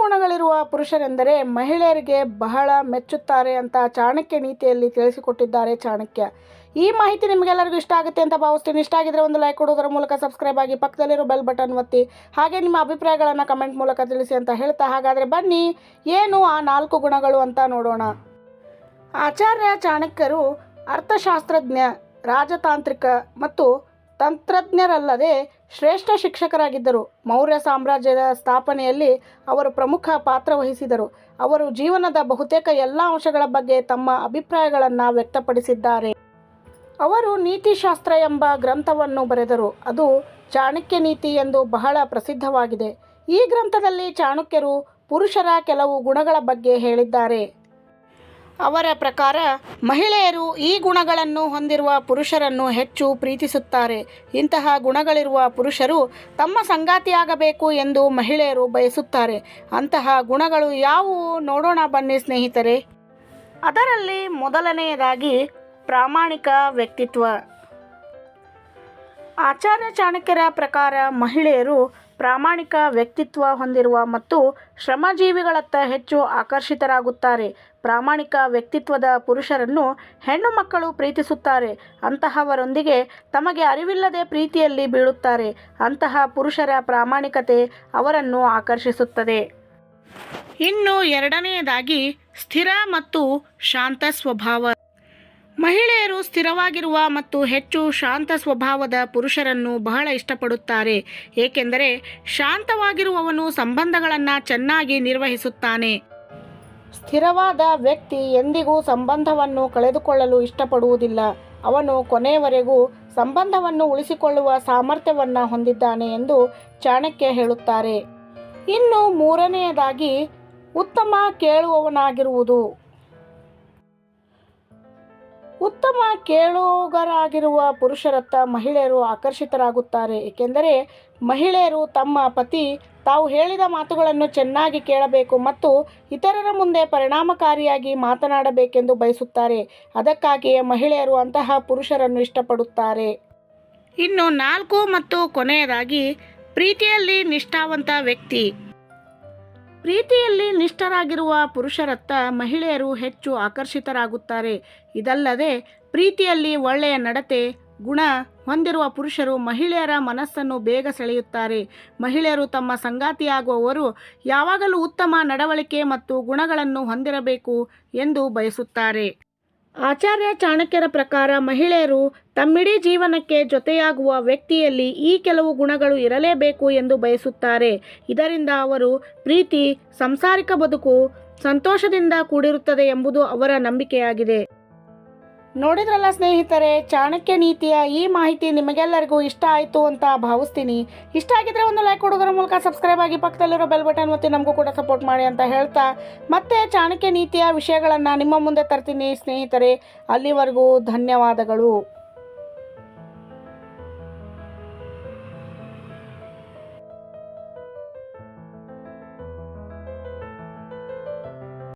ಗುಣಗಳಿರುವ ಪುರುಷರೆಂದರೆ ಮಹಿಳೆಯರಿಗೆ ಬಹಳ ಮೆಚ್ಚುತ್ತಾರೆ ಅಂತ ಚಾಣಕ್ಯ ನೀತಿಯಲ್ಲಿ ತಿಳಿಸಿಕೊಟ್ಟಿದ್ದಾರೆ ಚಾಣಕ್ಯ. ಈ ಮಾಹಿತಿ ನಿಮಗೆಲ್ಲರಿಗೂ ಇಷ್ಟ ಆಗುತ್ತೆ ಅಂತ ಭಾವಿಸ್ತೀನಿ. ಇಷ್ಟ ಆಗಿದ್ರೆ ಒಂದು ಲೈಕ್ ಕೊಡೋದರ ಮೂಲಕ ಸಬ್ಸ್ಕ್ರೈಬ್ ಆಗಿ ಪಕ್ಕದಲ್ಲಿರೋ ಬೆಲ್ ಬಟನ್ ಒತ್ತಿ. ಹಾಗೆ ನಿಮ್ಮ ಅಭಿಪ್ರಾಯಗಳನ್ನು ಕಮೆಂಟ್ ಮೂಲಕ ತಿಳಿಸಿ ಅಂತ ಹೇಳ್ತಾ. ಹಾಗಾದರೆ ಬನ್ನಿ, ಏನು ಆ ನಾಲ್ಕು ಗುಣಗಳು ಅಂತ ನೋಡೋಣ. ಆಚಾರ್ಯ ಚಾಣಕ್ಯರು ಅರ್ಥಶಾಸ್ತ್ರಜ್ಞ, ರಾಜತಾಂತ್ರಿಕ ಮತ್ತು ತಂತ್ರಜ್ಞರಲ್ಲದೆ ಶ್ರೇಷ್ಠ ಶಿಕ್ಷಕರಾಗಿದ್ದರು. ಮೌರ್ಯ ಸಾಮ್ರಾಜ್ಯದ ಸ್ಥಾಪನೆಯಲ್ಲಿ ಅವರು ಪ್ರಮುಖ ಪಾತ್ರ ವಹಿಸಿದರು. ಅವರು ಜೀವನದ ಬಹುತೇಕ ಎಲ್ಲ ಅಂಶಗಳ ಬಗ್ಗೆ ತಮ್ಮ ಅಭಿಪ್ರಾಯಗಳನ್ನು ವ್ಯಕ್ತಪಡಿಸಿದ್ದಾರೆ. ಅವರು ನೀತಿಶಾಸ್ತ್ರ ಎಂಬ ಗ್ರಂಥವನ್ನು ಬರೆದರು. ಅದು ಚಾಣಕ್ಯ ನೀತಿ ಎಂದು ಬಹಳ ಪ್ರಸಿದ್ಧವಾಗಿದೆ. ಈ ಗ್ರಂಥದಲ್ಲಿ ಚಾಣಕ್ಯರು ಪುರುಷರ ಕೆಲವು ಗುಣಗಳ ಬಗ್ಗೆ ಹೇಳಿದ್ದಾರೆ. ಅವರ ಪ್ರಕಾರ ಮಹಿಳೆಯರು ಈ ಗುಣಗಳನ್ನು ಹೊಂದಿರುವ ಪುರುಷರನ್ನು ಹೆಚ್ಚು ಪ್ರೀತಿಸುತ್ತಾರೆ. ಇಂತಹ ಗುಣಗಳಿರುವ ಪುರುಷರು ತಮ್ಮ ಸಂಗಾತಿಯಾಗಬೇಕು ಎಂದು ಮಹಿಳೆಯರು ಬಯಸುತ್ತಾರೆ. ಅಂತಹ ಗುಣಗಳು ಯಾವುವು ನೋಡೋಣ ಬನ್ನಿ ಸ್ನೇಹಿತರೆ. ಅದರಲ್ಲಿ ಮೊದಲನೆಯದಾಗಿ ಪ್ರಾಮಾಣಿಕ ವ್ಯಕ್ತಿತ್ವ. ಆಚಾರ್ಯ ಚಾಣಕ್ಯರ ಪ್ರಕಾರ ಮಹಿಳೆಯರು ಪ್ರಾಮಾಣಿಕ ವ್ಯಕ್ತಿತ್ವ ಹೊಂದಿರುವ ಮತ್ತು ಶ್ರಮಜೀವಿಗಳತ್ತ ಹೆಚ್ಚು ಆಕರ್ಷಿತರಾಗುತ್ತಾರೆ. ಪ್ರಾಮಾಣಿಕ ವ್ಯಕ್ತಿತ್ವದ ಪುರುಷರನ್ನು ಹೆಣ್ಣು ಮಕ್ಕಳು ಪ್ರೀತಿಸುತ್ತಾರೆ. ಅಂತಹವರೊಂದಿಗೆ ತಮಗೆ ಅರಿವಿಲ್ಲದೆ ಪ್ರೀತಿಯಲ್ಲಿ ಬೀಳುತ್ತಾರೆ. ಅಂತಹ ಪುರುಷರ ಪ್ರಾಮಾಣಿಕತೆ ಅವರನ್ನು ಆಕರ್ಷಿಸುತ್ತದೆ. ಇನ್ನು ಎರಡನೆಯದಾಗಿ ಸ್ಥಿರ ಮತ್ತು ಶಾಂತ ಸ್ವಭಾವ. ಮಹಿಳೆಯರು ಸ್ಥಿರವಾಗಿರುವ ಮತ್ತು ಹೆಚ್ಚು ಶಾಂತ ಸ್ವಭಾವದ ಪುರುಷರನ್ನು ಬಹಳ ಇಷ್ಟಪಡುತ್ತಾರೆ. ಏಕೆಂದರೆ ಶಾಂತವಾಗಿರುವವನು ಸಂಬಂಧಗಳನ್ನು ಚೆನ್ನಾಗಿ ನಿರ್ವಹಿಸುತ್ತಾನೆ. ಸ್ಥಿರವಾದ ವ್ಯಕ್ತಿ ಎಂದಿಗೂ ಸಂಬಂಧವನ್ನು ಕಳೆದುಕೊಳ್ಳಲು ಇಷ್ಟಪಡುವುದಿಲ್ಲ. ಅವನು ಕೊನೆಯವರೆಗೂ ಸಂಬಂಧವನ್ನು ಉಳಿಸಿಕೊಳ್ಳುವ ಸಾಮರ್ಥ್ಯವನ್ನು ಹೊಂದಿದ್ದಾನೆ ಎಂದು ಚಾಣಕ್ಯ ಹೇಳುತ್ತಾರೆ. ಇನ್ನು ಮೂರನೆಯದಾಗಿ, ಉತ್ತಮ ಕೇಳುವವನಾಗಿರುವುದು. ಉತ್ತಮ ಕೇಳುಗರಾಗಿರುವ ಪುರುಷರತ್ತ ಮಹಿಳೆಯರು ಆಕರ್ಷಿತರಾಗುತ್ತಾರೆ. ಏಕೆಂದರೆ ಮಹಿಳೆಯರು ತಮ್ಮ ಪತಿ ತಾವು ಹೇಳಿದ ಮಾತುಗಳನ್ನು ಚೆನ್ನಾಗಿ ಕೇಳಬೇಕು ಮತ್ತು ಇತರರ ಮುಂದೆ ಪರಿಣಾಮಕಾರಿಯಾಗಿ ಮಾತನಾಡಬೇಕೆಂದು ಬಯಸುತ್ತಾರೆ. ಅದಕ್ಕಾಗಿಯೇ ಮಹಿಳೆಯರು ಅಂತಹ ಪುರುಷರನ್ನು ಇಷ್ಟಪಡುತ್ತಾರೆ. ಇನ್ನು ನಾಲ್ಕು ಮತ್ತು ಕೊನೆಯದಾಗಿ, ಪ್ರೀತಿಯಲ್ಲಿ ನಿಷ್ಠಾವಂತ ವ್ಯಕ್ತಿ. ಪ್ರೀತಿಯಲ್ಲಿ ನಿಷ್ಠರಾಗಿರುವ ಪುರುಷರತ್ತ ಮಹಿಳೆಯರು ಹೆಚ್ಚು ಆಕರ್ಷಿತರಾಗುತ್ತಾರೆ. ಇದಲ್ಲದೆ, ಪ್ರೀತಿಯಲ್ಲಿ ಒಳ್ಳೆಯ ನಡತೆ, ಗುಣ ಹೊಂದಿರುವ ಪುರುಷರು ಮಹಿಳೆಯರ ಮನಸ್ಸನ್ನು ಬೇಗ ಸೆಳೆಯುತ್ತಾರೆ. ಮಹಿಳೆಯರು ತಮ್ಮ ಸಂಗಾತಿಯಾಗುವವರು ಯಾವಾಗಲೂ ಉತ್ತಮ ನಡವಳಿಕೆ ಮತ್ತು ಗುಣಗಳನ್ನು ಹೊಂದಿರಬೇಕು ಎಂದು ಬಯಸುತ್ತಾರೆ. ಆಚಾರ್ಯ ಚಾಣಕ್ಯರ ಪ್ರಕಾರ ಮಹಿಳೆಯರು ತಮ್ಮಿಡೀ ಜೀವನಕ್ಕೆ ಜೊತೆಯಾಗುವ ವ್ಯಕ್ತಿಯಲ್ಲಿ ಈ ಕೆಲವು ಗುಣಗಳು ಇರಲೇಬೇಕು ಎಂದು ಬಯಸುತ್ತಾರೆ. ಇದರಿಂದ ಅವರು ಪ್ರೀತಿ, ಸಂಸಾರಿಕ ಬದುಕು ಸಂತೋಷದಿಂದ ಕೂಡಿರುತ್ತದೆ ಎಂಬುದು ಅವರ ನಂಬಿಕೆಯಾಗಿದೆ. ನೋಡಿದ್ರಲ್ಲ ಸ್ನೇಹಿತರೆ, ಚಾಣಕ್ಯ ನೀತಿಯ ಈ ಮಾಹಿತಿ ನಿಮಗೆಲ್ಲರಿಗೂ ಇಷ್ಟ ಆಯಿತು ಅಂತ ಭಾವಿಸ್ತೀನಿ. ಇಷ್ಟ ಆಗಿದ್ರೆ ಒಂದು ಲೈಕ್ ಕೊಡೋದ್ರ ಮೂಲಕ ಸಬ್ಸ್ಕ್ರೈಬ್ ಆಗಿ ಪಕ್ಕದಲ್ಲಿರೋ ಬೆಲ್ ಬಟನ್ ಮತ್ತು ನಮಗೂ ಕೂಡ ಸಪೋರ್ಟ್ ಮಾಡಿ ಅಂತ ಹೇಳ್ತಾ, ಮತ್ತೆ ಚಾಣಕ್ಯ ನೀತಿಯ ವಿಷಯಗಳನ್ನು ನಿಮ್ಮ ಮುಂದೆ ತರ್ತೀನಿ ಸ್ನೇಹಿತರೆ. ಅಲ್ಲಿವರೆಗೂ ಧನ್ಯವಾದಗಳು.